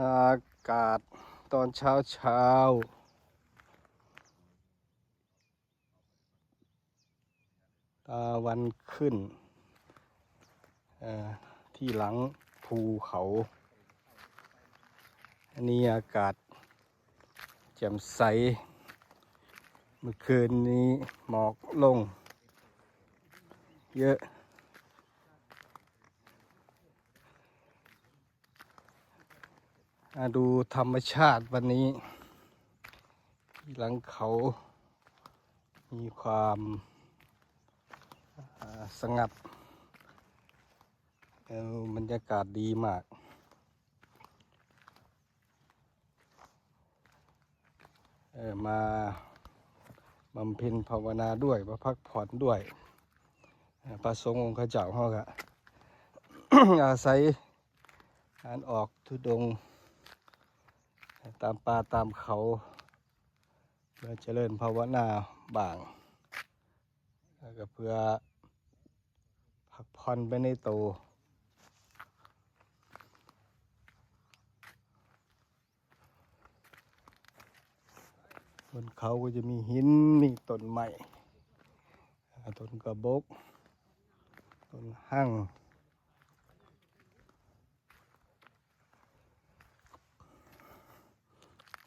อากาศตอนเช้าเช้าตาวันขึ้น ที่หลังภูเขา อันนี้อากาศแจ่มใส เมื่อคืนนี้หมอกลง เยอะ มา ดูธรรมชาติวันนี้ หลังเขามีความสงัดบรรยากาศดีมาก มาบำเพ็ญภาวนาด้วยมาพักผ่อนด้วยเอ่อพระสงฆ์องค์ข้าเจ้าเขาก็อาศัยการออกทุดง ตามป่าตามเขาเพื่อเจริญภาวนาบางแล้วก็เพื่อพักผ่อนไปในโตวบนเขาก็จะมีหินมีต้นไม้ต้นกระบกต้นหั่ง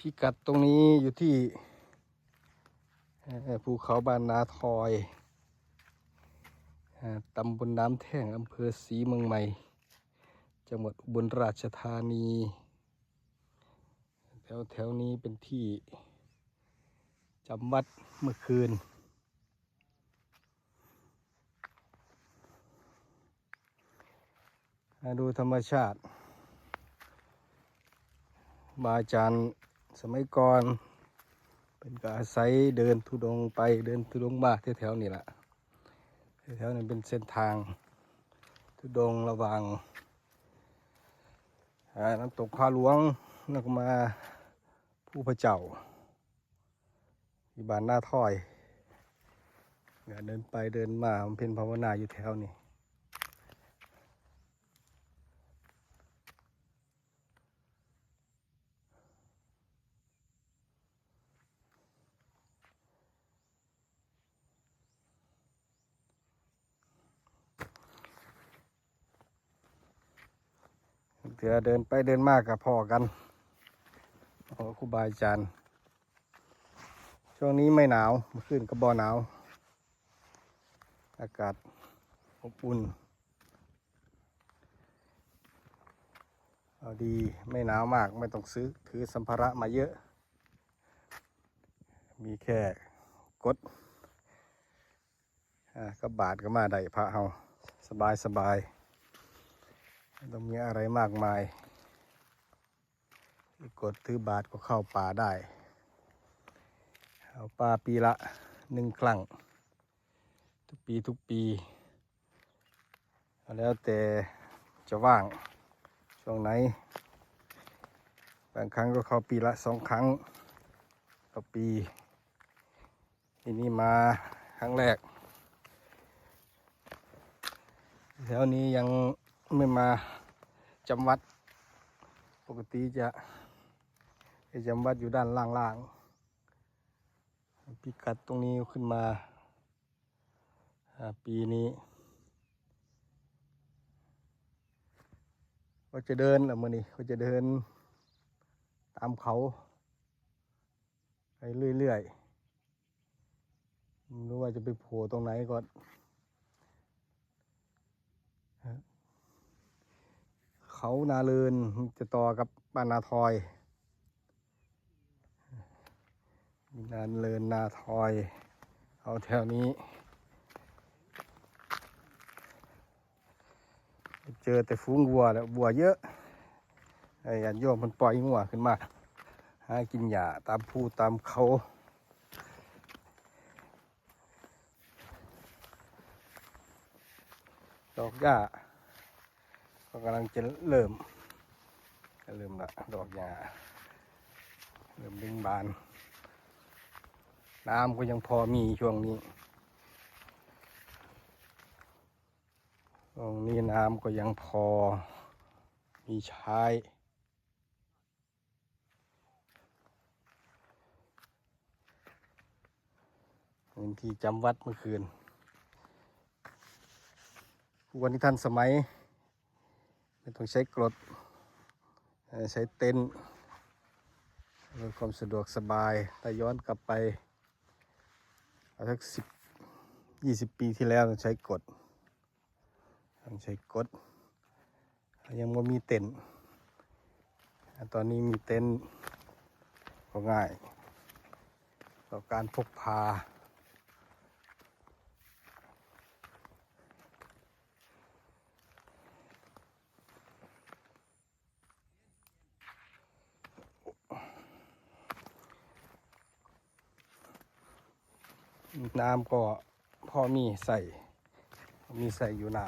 พิกัดตรงนี้อยู่ที่ภูเขาบานนาทอยตำบลน้ำแท่งอำเภอศรีเมืองใหม่ จังหวัดอุบลราชธานี แถวแถวๆนี้เป็นที่จำวัดเมื่อคืน ดูธรรมชาติ บาอาจารย์ สมัยก่อน เป็นกอาศัยเดินทุดงไปเดินทุดงมาแถวๆนี่แหละแถวๆนั้เป็นเส้นทางทุดงระหว่างน้ำตกพาหลวงแล้วก็มาผู้พระเจ้าที่บ้านหน้าถ้อยเนี่ยเดินไปเดินมามันเป็นภาวนาอยู่แถวนี้ เดี๋ยวเดินไปเดินมากกับพ่อกันโอ้ครูบาอาจารย์ ช่วงนี้ไม่หนาวเมื่อคืนก็บ่หนาว อากาศอบอุ่นเอาดีไม่หนาวมากไม่ต้องซื้อถือสัมภาระมาเยอะ มีแค่กดก็บาทก็มาได้พระเฮาสบายสบาย ต้องมีอะไรมากมาย กดถือบาทก็เข้าป่าได้ เอาปลาปีละหนึ่งครั้ง ทุกปีทุกปี แล้วแต่จะว่างช่วงไหน บางครั้งก็เข้าปีละสองครั้งต่อปี ทีนี้มาครั้งแรกแถวนี้ยัง ไม่มาจำวัด ปกติจะไปจำวัดอยู่ด้านล่างๆพิกัดตรงนี้ขึ้นมา ปีนี้ก็จะเดินละมื่อนี้ก็จะเดินตามเขาไปเรื่อยๆไม่รู้ว่าจะไปโผล่ตรงไหนก่อนฮะ เขานาเลินจะต่อกับบ้านนาทอยนานเลินนาทอย เอาแถวนี้ เจอแต่ฟูงวัวแล้ววัวเยอะไอ้ยันโยมมันปล่อยงัวขึ้นมาหากินหญ้าตามภูตามเขาดอกหญ้า ก็กำลังจะเริ่มเริ่มละดอกหญ้าเริ่มดึงบาน น้ำก็ยังพอมีช่วงนี้ตรงนี้น้ำก็ยังพอมีใช้บางทีจำวัดเมื่อคืนวันที่ท่านสมัย ต้องใช้กรดใช้เต็นท์เพื่อความสะดวกสบายถ้าย้อนกลับไปเอาสักสิบยี่สิบปีที่แล้วต้องใช้กรดต้องใช้กรดยังไม่มีเต็นท์ตอนนี้มีเต็นท์ก็ง่าย ต่อการพกพา น้ำก็พอมีใส่ มีใส่อยู่น้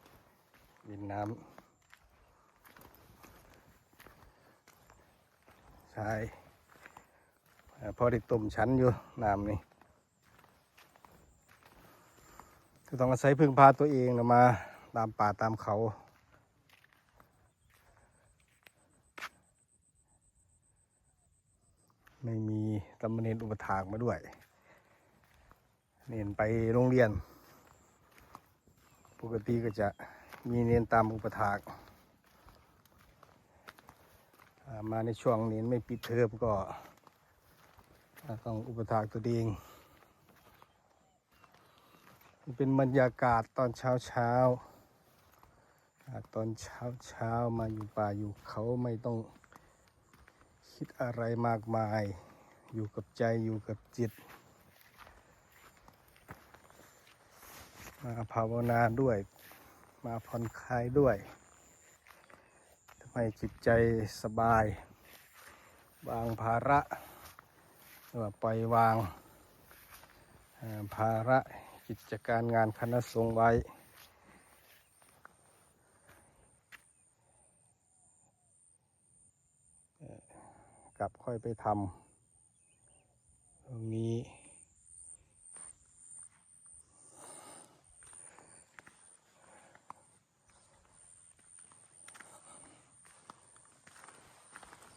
ำวินน้ำใช่พอได้ต้มชั้นอยู่น้ำนี่ก็ต้องอาศัยพึ่งพาตัวเองนะมาตามป่าตามเขาไม่มีตำเนนอุปถากมาด้วย เนียนไปโรงเรียน ปกติก็จะมีเนียนตามอุปถาก มาในช่วงเนียนไม่ปิดเทอมก็ต้องอุปถากตัวเองเป็นบรรยากาศตอนเช้าเช้าตอนเช้าเช้ามาอยู่ป่าอยู่เขาไม่ต้องคิดอะไรมากมาย อยู่กับใจอยู่กับจิต มาภาวนาด้วย มาผ่อนคลายด้วยทำให้จิตใจสบาย วางภาระหรือว่าปล่อยวางภาระกิจการงานคณะสงฆ์ไว้ กลับค่อยไปทำตรงนี้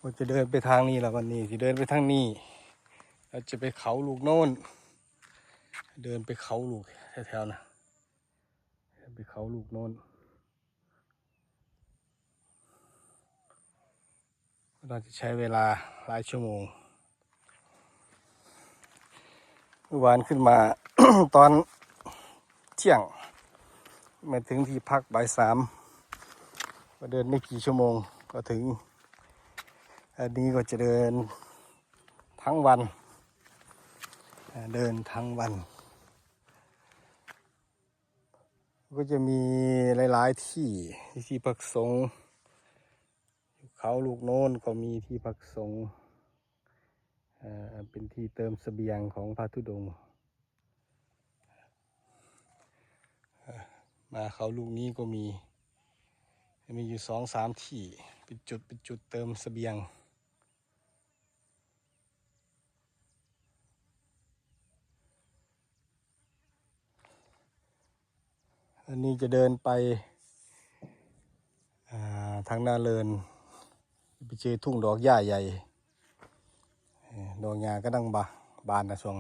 เราจะเดินไปทางนี้แล้ววันนี้ที่เดินไปทางนี้เราจะไปเขาลูกโน่น เดินไปเขาลูกแถวๆนะไปเขาลูกโน่นเราจะใช้เวลาหลายชั่วโมงเมื่อวานขึ้นมา ตอนเที่ยง มาถึงที่พักบ่ายสามก็เดินไม่กี่ชั่วโมงก็ถึง อันนี้ก็จะเดินทั้งวัน เดินทั้งวัน ก็จะมีหลาย ๆ ที่ที่พักสงเขาลูกโน้นก็มีที่พักสงเป็นที่เติมเสบียงของพระธุดงค์มาเขาลูกนี้ก็มี มีอยู่สองสามที่ เป็นจุดเป็นจุดเติมเสบียง อันนี้จะเดินไปาทางนาเลินไปเจอทุ่งดอกหญ้าใหญ่ ดอกหญ้าก็ดังบาบานนะช่วง